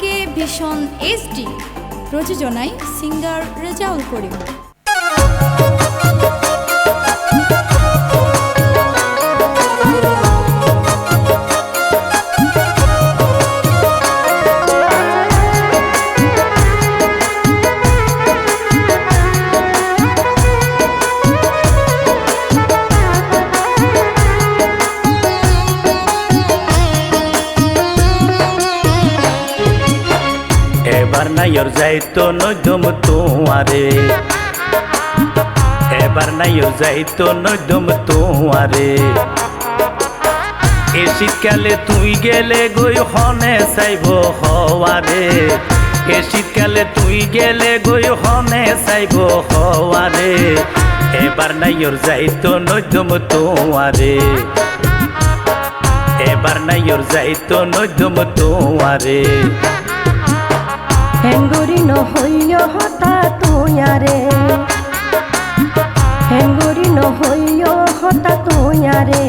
কে ভীষণ এইচডি প্রযোজনায় সিঙ্গার রেজাউল করিম। এবার নাইর যাইতো নদম তোমারে এবার নাইর যাইতো নদম তোমারে এ শীতকালে তুই গেলে গই হনে চাইব হওয়ারে। এ শীতকালে তুই গেলে গই হনে চাইব হওয়ারে। এবার নাইর যাইতো নদম তোমারে এবার নাইর যাইতো নদম তোমারে হেঙ্গুরি নহইয় হতা তুয়ারে হেঙ্গুরি নহইয় হতা তুয়ারে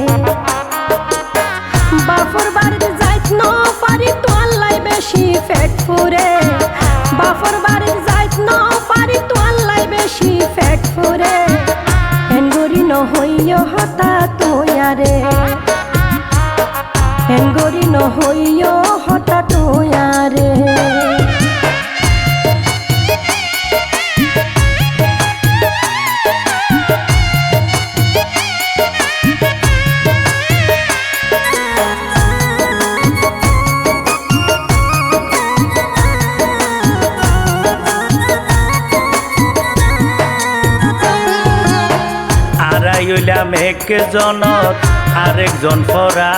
বাফর বাড়িতে যাইত ন পারি তোয়াল্লাই বেশি ফেট ফুরে। বাফর বাড়িতে যাইত ন পারি তোয়াল্লাই বেশি ফেট ফুরে। হেঙ্গুরি নহইয় হতা তুয়ারে হেঙ্গুরি নহইয় হতা হইলাম একজনত আরেকজন ফরা।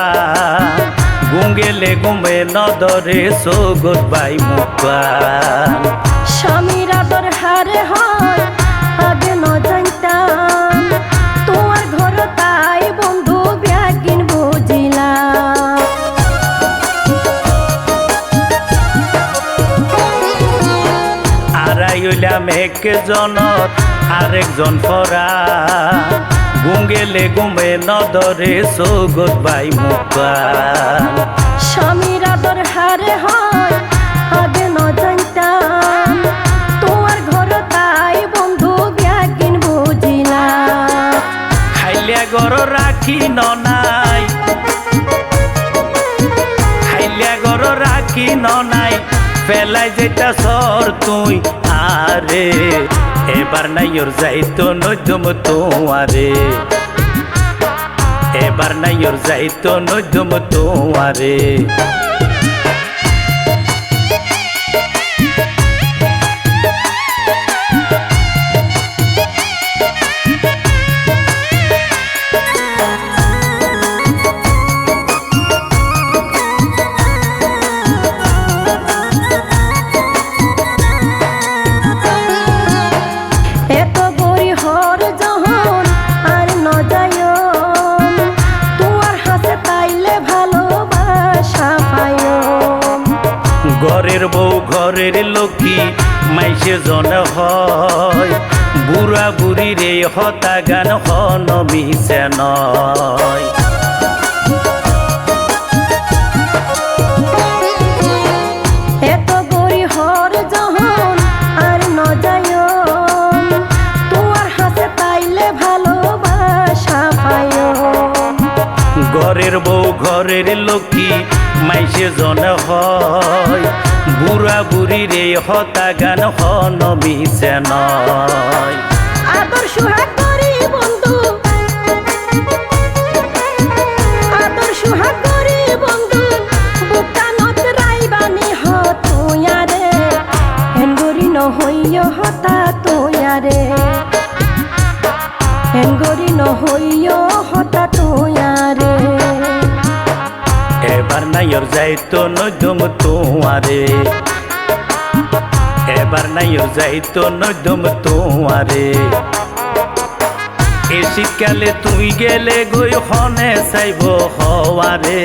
গুঙ্গেলে গুমে নদরে সৌগত বাই মুখান স্বামীর আদর হারে হয় আগে ন জানতাম। তোমার ঘর তাই বন্ধু ব্যাগিন বুঝিলাম। আড়াই হইলাম একজনত আরেকজন ফরা। গুঙ্গেলে গুমে নদরে সৌগত বাই মুখান স্বামীর আদর হারে হয় আগে ন জানতাম। তোমার ঘর তাই বন্ধু ব্যাগিন বুঝিলাম। খাইলে গর রাখি ননাই। খাইলে গর রাখি ননাই। পেলাই যেটা সর তুই আরে এবার নাই ওর যাইতো নজম তোমারে। এবার নাই ওর যাইতো নজম তোমারে। ঘরের লক্ষ্মী মাইসে জন হয়। বুড়া বুড়ি রে হতা গান হন মিশে নয়। ঘরের লক্ষ্মী মাইসে জন হয়। বুড়া বুড়ি রে হতা গান হন মিশে নয় আদর সুহাগ নাইর যাইতো নজম তোমারে। এবার নাইর যাইতো নজম তোমারে। এ শীতকালে তুই গেলে গই হনে চাইব হওয়ারে।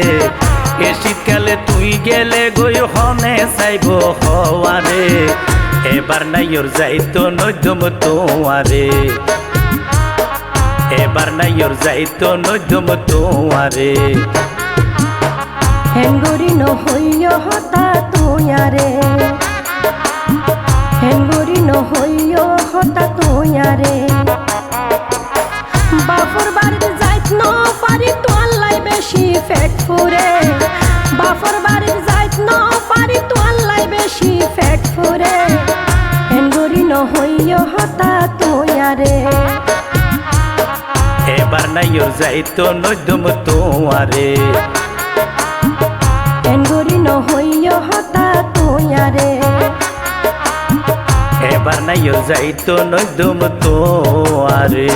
এ শীতকালে তুই গেলে গই হনে চাইব হওয়ারে। এবার নাইর যাইতো নজম তোমারে। এবার নাইর যাইতো নজম তোমারে। হেঙ্গুরি নহইয় হতা তুয়ারে। হেঙ্গুরি নহইয় হতা তুয়ারে। বাপর যাইত ন পারি তোয়াল লাই ফেট ফুৰে বাপর বাড়িতে যাইত ন পারি তোয়াল লাই ফেট ফুৰে হেঙ্গুরি নহইয় হতা তুয়ারে। এবার নাই ওর যাইতো নদ্যম তোমারে এবার নাই ওর যাইতো নদম তোমারে